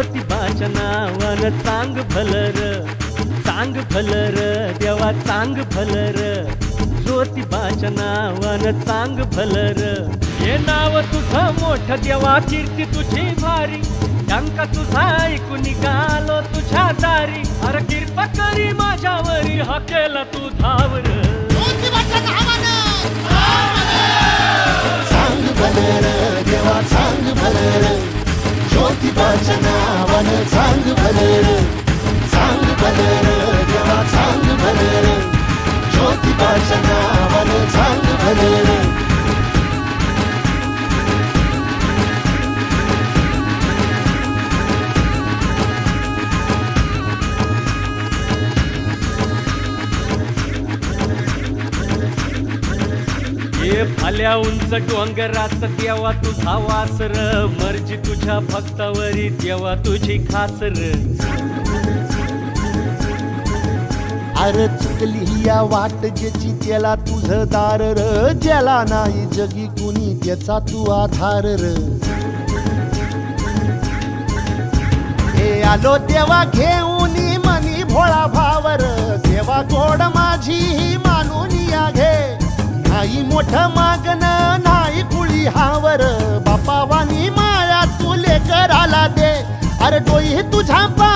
फलर ज्योतिबाच्या नावानं. चांग फलर चांग फलर देवा चांग फलर ज्योतिबाच्या नावानं चांग फलर हे नाव तुझं मोठं देवा कीर्ती तुझी भारी. टंका तुझा ऐकून निघालो तुझ्या दारी. अरे कृपा करी माझ्यावरी हा केला तू धावर. सांग भलर देवा सांग भलर. ज्योतिबाच्या नावानं सांग भलर सांग भलर देवा सांग भलर ज्योतिबाच्या नावानं सांग भलर हे फाल्या उंच डोंगरात देवा तुझा वासर. मर्जी तुझ्या भक्तावरी देवा तुझी खासर. अरे चुकली या वाट ज्याची त्याला तुझं दार र. ज्याला नाही जगी कुणी त्याचा तू आधार र. हे आलो देवा घेऊ नाही मोठ मागण नाही कुळी हावर बापावानी माया तुले कराला दे. अरे डोई तुझ्या पा